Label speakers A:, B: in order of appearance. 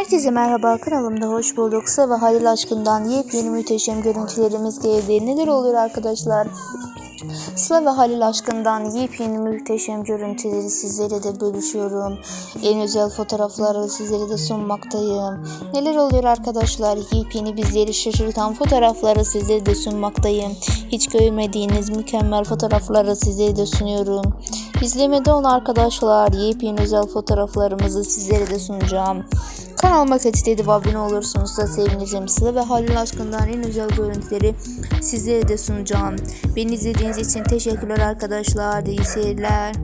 A: Herkese merhaba kanalımda hoş bulduk. Ve Halil aşkından yepyeni müteşem görüntülerimiz geldi. Neler oluyor arkadaşlar? Sıla ve Halil aşkından yepyeni muhteşem görüntüleri sizlere de bölüşüyorum. En özel fotoğrafları sizlere de sunmaktayım. Neler oluyor arkadaşlar? Yepyeni bizleri şaşırtan fotoğrafları sizlere de sunmaktayım. Hiç görmediğiniz mükemmel fotoğrafları sizlere de sunuyorum. İzlemede olan arkadaşlar yepyeni özel fotoğraflarımızı sizlere de sunacağım. Kanalıma kaçıt edip abone olursunuz da sevinirim. Sıla ve Halil aşkından en özel görüntüleri sizlere de sunacağım. Beni izlediğiniz için teşekkürler arkadaşlar. İyi seyirler.